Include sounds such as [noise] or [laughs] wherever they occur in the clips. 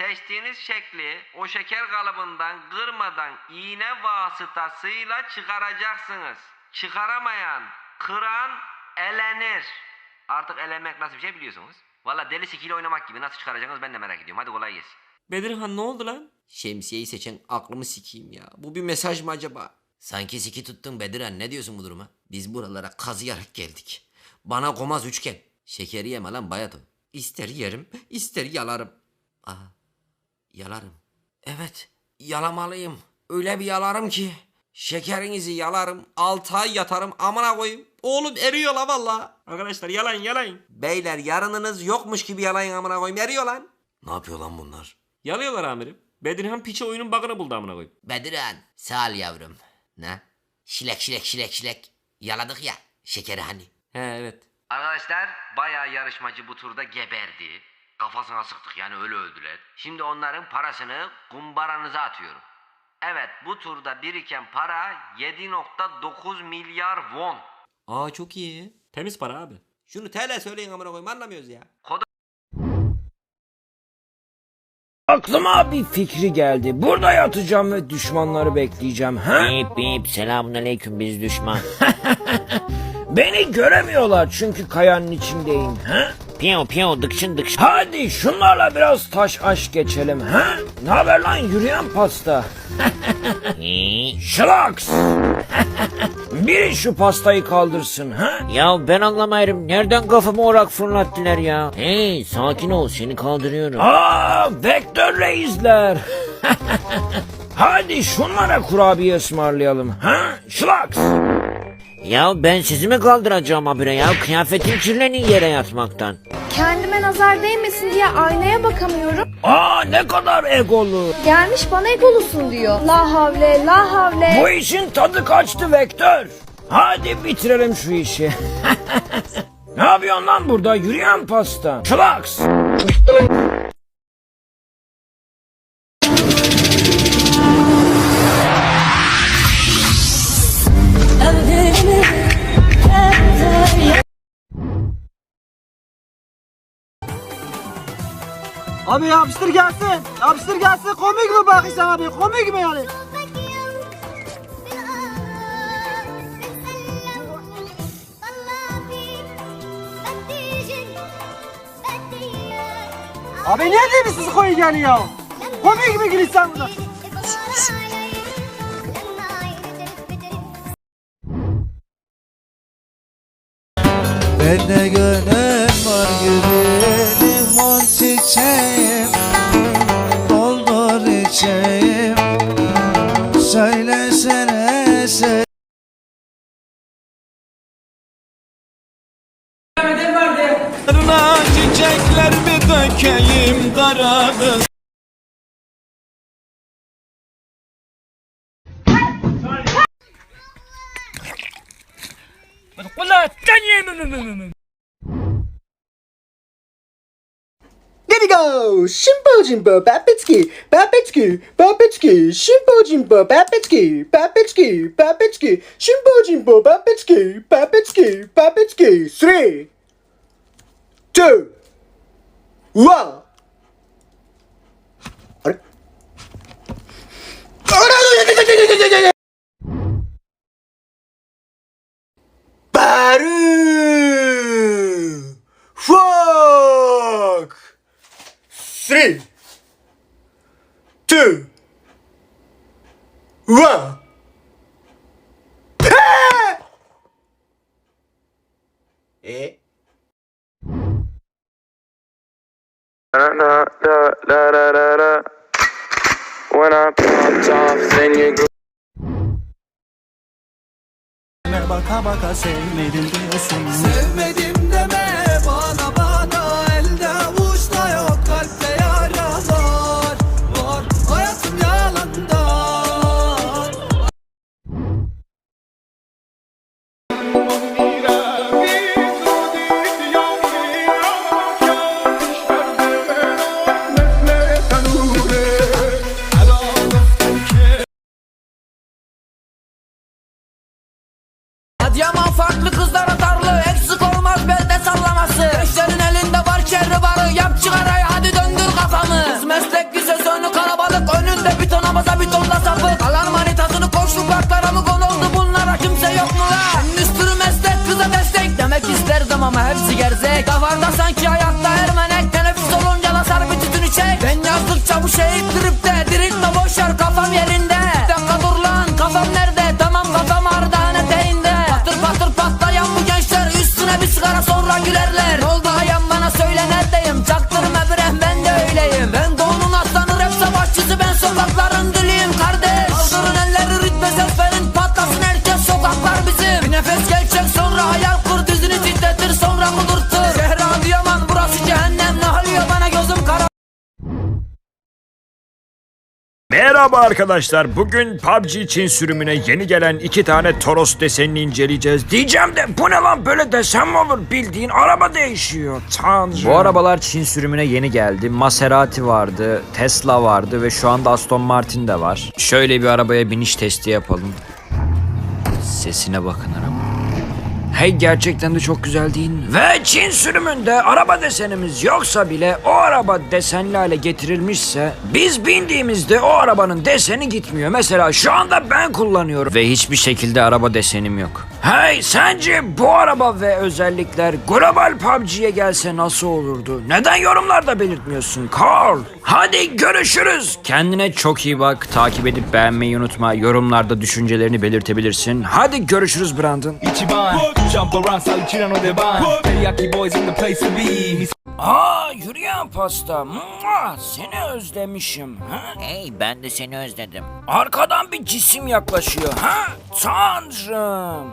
seçtiğiniz şekli o şeker kalıbından kırmadan iğne vasıtasıyla çıkaracaksınız. Çıkaramayan, kıran elenir. Artık elenmek nasıl bir şey biliyorsunuz. Valla deli sikiyle oynamak gibi nasıl çıkaracaksınız ben de merak ediyorum. Hadi kolay gelsin. Bedirhan ne oldu lan? Şemsiyeyi seçen aklımı sikeyim ya. Bu bir mesaj mı acaba? Sanki siki tuttun Bediren ne diyorsun bu duruma? Biz buralara kazıyarak geldik. Bana komaz üçgen. Şekeri yeme lan bayato. İster yerim ister yalarım. Aa, yalarım. Evet yalamalıyım. Öyle bir yalarım ki. Şekerinizi yalarım. 6 ay yatarım amına koyayım. Oğlum eriyor la valla. Arkadaşlar yalan yalan. Beyler yarınınız yokmuş gibi yalayın amına koyayım eriyor lan. Ne yapıyor lan bunlar? Yalıyorlar amirim. Bedirhan piçe oyunun bug'ını buldu amına koyayım. Bediren sağ ol yavrum. Ne? Şilek şilek şilek şilek. Yaladık ya şekeri hani. He evet. Arkadaşlar bayağı yarışmacı bu turda geberdi. Kafasına sıktık yani öyle öldüler. Şimdi onların parasını kumbaranıza atıyorum. Evet bu turda biriken para 7.9 milyar won. Aa çok iyi. Temiz para abi. Şunu TL söyleyin amına koyayım anlamıyoruz ya. Aklıma bir fikri geldi. Burada yatacağım ve düşmanları bekleyeceğim. Ha? Bip bip selamun aleyküm biz düşman. [laughs] Beni göremiyorlar çünkü kayanın içindeyim. Ha? Piyo piyo dıkşın dıkşın. Hadi şunlarla biraz taş aş geçelim. Ha? Ne haber lan yürüyen pasta? [laughs] Şlaks! Biri şu pastayı kaldırsın. Ha? Ya ben anlamayırım nereden kafamı orak fırlattılar ya. Hey sakin ol seni kaldırıyorum. Aa, vektör reisler. [laughs] Hadi şunlara kurabiye ısmarlayalım. Ha? Şlaks! Ya ben sizi mi kaldıracağım habire ya kıyafetim kirlenin yere yatmaktan. Kendime nazar değmesin diye aynaya bakamıyorum. Aa ne kadar egolu. Gelmiş bana egolusun diyor. La havle, la havle. Bu işin tadı kaçtı Vektör. Hadi bitirelim şu işi. [laughs] ne yapıyorsun lan burada yürüyen pasta? Şlaks! Abi yapıştır gelsin. Yapıştır gelsin. Komik mi bakıyorsun abi? Komik mi yani? Abi ne siz koyu geliyor ya? Komik mi gülüyorsun burada? Bende gönül var güzelim on çiçeğim Çiçekler mi dökeyim karanı Here we go! Shimbo Jimbo Babitsky, Babitsky, Babitsky, Shimbo Jimbo Babitsky, Babitsky, Babitsky, Shimbo Jimbo Babitsky, Babitsky, Babitsky. Three, two, one. あれ？バルーフォーク。スリー、ツー、ワン。え？La la la la la la la. When I popped off, then you go. Baka baka sevmedim diyorsun Sevmedim deme Yaman farklı kızlar atarlı Eksik olmaz belde sallaması. Eşlerin elinde var çerri barı Yap çıkarayı hadi döndür kafamı. Kız meslek lisesi önü kalabalık Önünde bir ton amaza bir tonla sapık. Alan Merhaba arkadaşlar. Bugün PUBG için sürümüne yeni gelen iki tane Toros desenini inceleyeceğiz. Diyeceğim de bu ne lan böyle desen mi olur? Bildiğin araba değişiyor. Tanrım. Bu arabalar Çin sürümüne yeni geldi. Maserati vardı, Tesla vardı ve şu anda Aston Martin de var. Şöyle bir arabaya biniş testi yapalım. Sesine bakın araba. Hey gerçekten de çok güzel değil mi? Ve Çin sürümünde araba desenimiz yoksa bile o araba desenli hale getirilmişse biz bindiğimizde o arabanın deseni gitmiyor. Mesela şu anda ben kullanıyorum. Ve hiçbir şekilde araba desenim yok. Hey sence bu araba ve özellikler global PUBG'ye gelse nasıl olurdu? Neden yorumlarda belirtmiyorsun Carl? Hadi görüşürüz. Kendine çok iyi bak. Takip edip beğenmeyi unutma. Yorumlarda düşüncelerini belirtebilirsin. Hadi görüşürüz Brandon. Aa yürüyen pasta. Mua, Seni özlemişim. Ha? Hey ben de seni özledim. Arkadan bir cisim yaklaşıyor. Ha? Tanrım.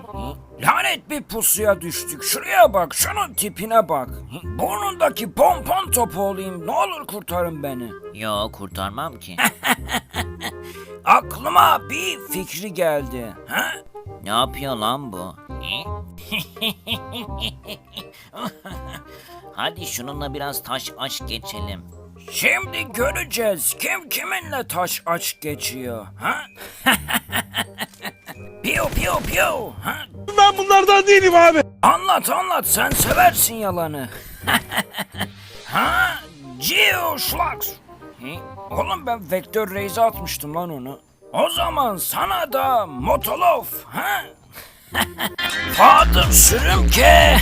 Lanet bir pusuya düştük. Şuraya bak, şunun tipine bak. Burnundaki pompon topu olayım. Ne olur kurtarın beni. Yo kurtarmam ki. [laughs] Aklıma bir fikri geldi. Ha? ne yapıyor lan bu? [laughs] Hadi şununla biraz taş aç geçelim. Şimdi göreceğiz kim kiminle taş aç geçiyor. Ha? piyo piyo piyo. Ha? Ben bunlardan değilim abi. Anlat anlat sen seversin yalanı. [laughs] ha? Geo Schlags. Hı? Oğlum ben Vektör Reis'e atmıştım lan onu. O zaman sana da Motolov. Ha? Fadır sürüm ke.